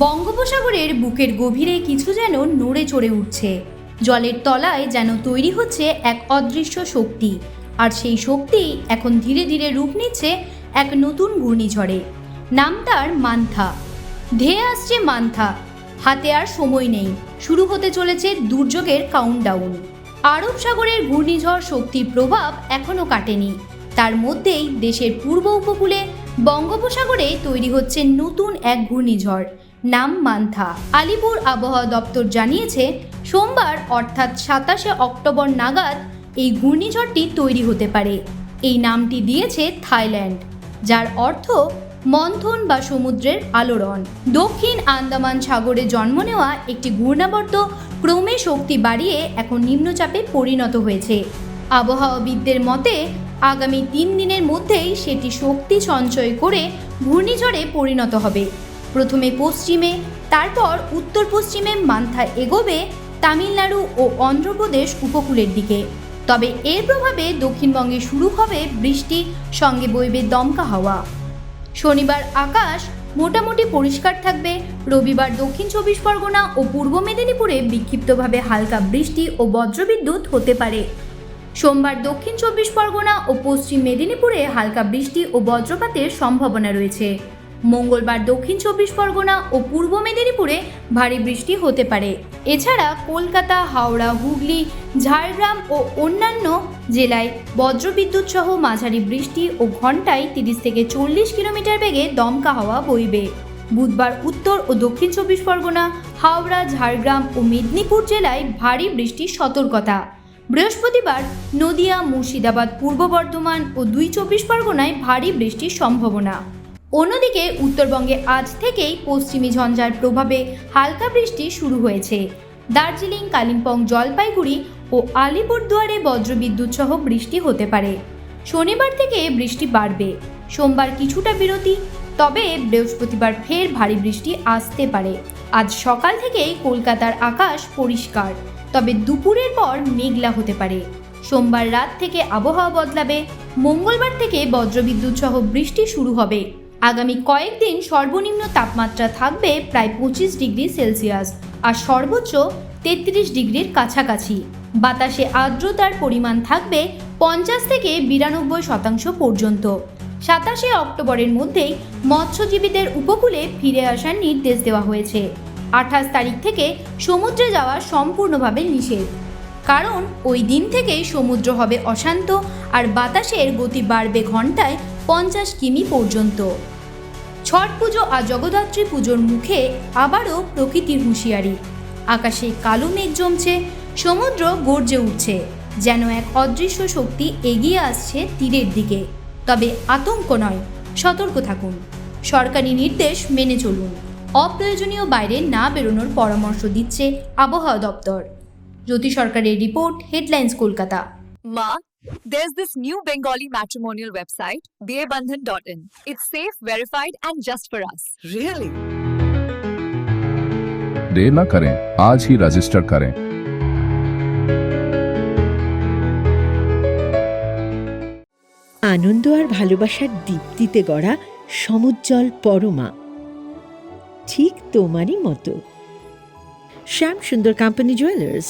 বঙ্গোপসাগরের বুকের গভীরে কিছু যেন নড়ে চড়ে উঠছে। জলের তলায় যেন তৈরি হচ্ছে এক অদৃশ্য শক্তি, আর সেই শক্তি এখন ধীরে ধীরে রূপ নিচ্ছে এক নতুন ঘূর্ণিঝড়ে। নাম তার মান্থা। ধেয়ে আসছে মান্থা। হাতে আর সময় নেই। শুরু হতে চলেছে দুর্যোগের কাউন্টডাউন আরব সাগরের ঘূর্ণিঝড় শক্তির প্রভাব এখনও কাটেনি। তার মধ্যেই দেশের পূর্ব উপকূলে বঙ্গোপসাগরে তৈরি হচ্ছে নতুন এক ঘূর্ণিঝড়। নাম মান্থা। আলিপুর আবহাওয়া দপ্তর জানিয়েছে, সোমবার অর্থাৎ সাতাশে অক্টোবর নাগাদ এই ঘূর্ণিঝড়টি তৈরি হতে পারে। এই নামটি দিয়েছে থাইল্যান্ড, যার অর্থ মন্থন বা সমুদ্রের আলোড়ন। দক্ষিণ আন্দামান সাগরে জন্ম নেওয়া একটি ঘূর্ণাবর্ত ক্রমে শক্তি বাড়িয়ে এখন নিম্নচাপে পরিণত হয়েছে। আবহাওয়াবিদদের মতে, আগামী তিন দিনের মধ্যেই সেটি শক্তি সঞ্চয় করে ঘূর্ণিঝড়ে পরিণত হবে। প্রথমে পশ্চিমে, তারপর উত্তর পশ্চিমে মান্থা এগোবে তামিলনাড়ু ও অন্ধ্রপ্রদেশ উপকূলের দিকে। তবে এর প্রভাবে দক্ষিণবঙ্গে শুরু হবে বৃষ্টি, সঙ্গে বইবে দমকা হাওয়া। শনিবার আকাশ মোটামুটি পরিষ্কার থাকবে। রবিবার দক্ষিণ চব্বিশ পরগনা ও পূর্ব মেদিনীপুরে বিক্ষিপ্তভাবে হালকা বৃষ্টি ও বজ্রবিদ্যুৎ হতে পারে। সোমবার দক্ষিণ চব্বিশ পরগনা ও পশ্চিম মেদিনীপুরে হালকা বৃষ্টি ও বজ্রপাতের সম্ভাবনা রয়েছে। মঙ্গলবার দক্ষিণ চব্বিশ পরগনা ও পূর্ব মেদিনীপুরে ভারী বৃষ্টি হতে পারে। এছাড়া কলকাতা, হাওড়া, হুগলি, ঝাড়গ্রাম ও অন্যান্য জেলায় বজ্রবিদ্যুৎ সহ মাঝারি বৃষ্টি ও ঘন্টায় তিরিশ থেকে চল্লিশ কিলোমিটার বেগে দমকা হাওয়া বইবে। বুধবার উত্তর ও দক্ষিণ চব্বিশ পরগনা, হাওড়া, ঝাড়গ্রাম ও মেদিনীপুর জেলায় ভারী বৃষ্টির সতর্কতা। বৃহস্পতিবার নদিয়া, মুর্শিদাবাদ, পূর্ব বর্ধমান ও দুই চব্বিশ পরগনায় ভারী বৃষ্টির সম্ভাবনা। অন্যদিকে, উত্তরবঙ্গে আজ থেকেই পশ্চিমী ঝঞ্ঝার প্রভাবে হালকা বৃষ্টি শুরু হয়েছে। দার্জিলিং, কালিম্পং, জলপাইগুড়ি ও আলিপুরদুয়ারে বজ্রবিদ্যুৎ সহ বৃষ্টি হতে পারে। শনিবার থেকে বৃষ্টি বাড়বে। সোমবার কিছুটা বিরতি, তবে বৃহস্পতিবার ফের ভারী বৃষ্টি আসতে পারে। আজ সকাল থেকেই কলকাতার আকাশ পরিষ্কার, তবে দুপুরের পর মেঘলা হতে পারে। সোমবার রাত থেকে আবহাওয়া বদলাবে। মঙ্গলবার থেকে বজ্রবিদ্যুৎ সহ বৃষ্টি শুরু হবে। আগামী কয়েকদিন সর্বনিম্ন তাপমাত্রা থাকবে প্রায় পঁচিশ ডিগ্রি সেলসিয়াস আর সর্বোচ্চ তেত্রিশ ডিগ্রির কাছাকাছি। বাতাসে আর্দ্রতার পরিমাণ থাকবে পঞ্চাশ থেকে বিরানব্বই শতাংশ পর্যন্ত। সাতাশে অক্টোবরের মধ্যেই মৎস্যজীবীদের উপকূলে ফিরে আসার নির্দেশ দেওয়া হয়েছে। আঠাশ তারিখ থেকে সমুদ্রে যাওয়া সম্পূর্ণভাবে নিষেধ। কারণ ওই দিন থেকেই সমুদ্র হবে অশান্ত আর বাতাসের গতি বাড়বে ঘন্টায় পঞ্চাশ কিমি পর্যন্ত। ছট পুজো আর জগদ্ধাত্রী পুজোর মুখে আবারও প্রকৃতির হুঁশিয়ারি। আকাশে কালো মেঘ জমছে, সমুদ্র গর্জে উঠছে, যেন এক অদৃশ্য শক্তি এগিয়ে আসছে তীরের দিকে। তবে আতঙ্ক নয়, সতর্ক থাকুন। সরকারি নির্দেশ মেনে চলুন। অপ্রয়োজনীয় বাইরে না বেরোনোর পরামর্শ দিচ্ছে আবহাওয়া দপ্তর। জ্যোতি সরকারের report headlines Kolkata Ma, there's this new Bengali matrimonial website, bearbandhan.in. It's safe, verified, and just for us. Really? देर न करें आज ही रजिस्टर करें আনন্দ আর ভালোবাসার দীপ্তিতে গড়া সমুজ্জ্বল পরমা ঠিক তোমারই মতো শ্যাম সুন্দর কোম্পানি জুয়েলার্স